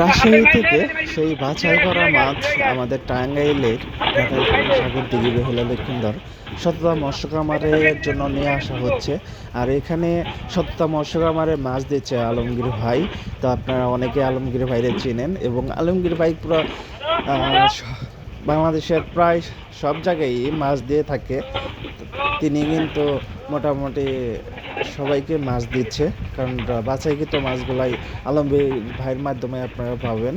রাজশাহী থেকে সেই বাছাই করা মাছ আমাদের টাঙ্গাইলের সাগর দিঘি বেহুলা লক্ষিন্দর সততা মৎস্য কামারের জন্য নিয়ে আসা হচ্ছে। আর এখানে সততা মৎস্য মাছ দিচ্ছে আলমগীর ভাই। তো আপনারা অনেকে আলমগীর ভাইদের চেনেন এবং আলমগীর ভাই পুরো বাংলাদেশের প্রায় সব জায়গায় মাছ দিয়ে থাকে। তিনি কিন্তু মোটামুটি সবাইকে মাছ দিচ্ছে, কারণ বাছাইকৃত মাছগুলাই আলমগীর ভাইয়ের মাধ্যমে আপনারা পাবেন।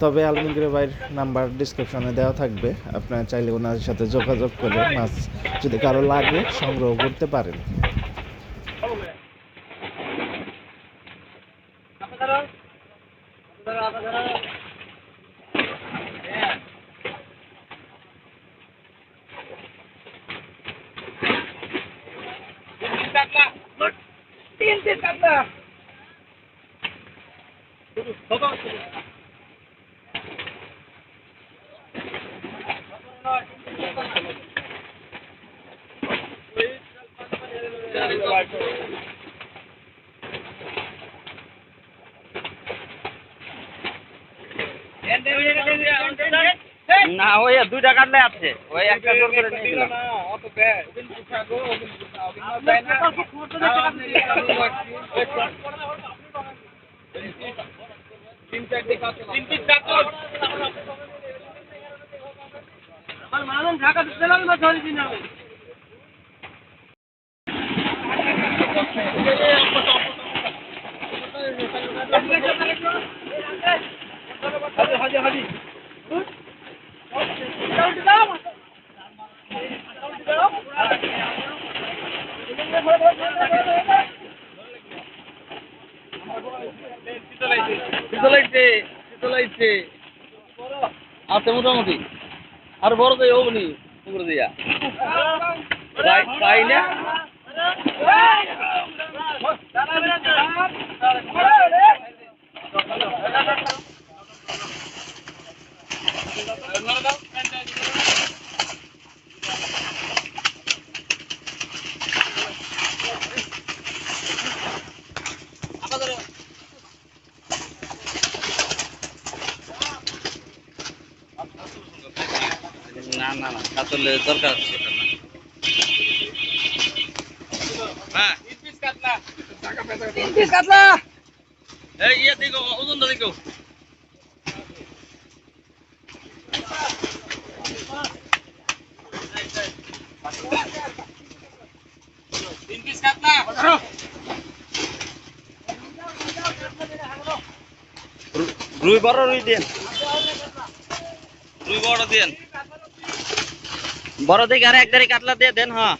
তবে আলমগীর ভাইয়ের নাম্বার ডিসক্রিপশনে দেওয়া থাকবে। আপনারা চাইলে ওনার সাথে যোগাযোগ করে মাছ যদি কারও লাগে সংগ্রহ করতে পারেন। তিন না ওই দুইটা কাটলে আছে। ওই একটা জোর করে নিয়ে দিলাম ঢাকা দিলাম না ধরে দিন আমি হাজি হাজি হাজি আছে মোটামুটি। আর বড় যাই হবনি পুকুর দিয়া। পাই- না না না না আসলে দরকার আছে। হ্যাঁ। কাতলা ইয়ে রুই বড় রুই দেন। রুই বড় দেন। বড় দিকে আর এক দাঁড়ি কাটলা দিয়ে দেন হ্যাঁ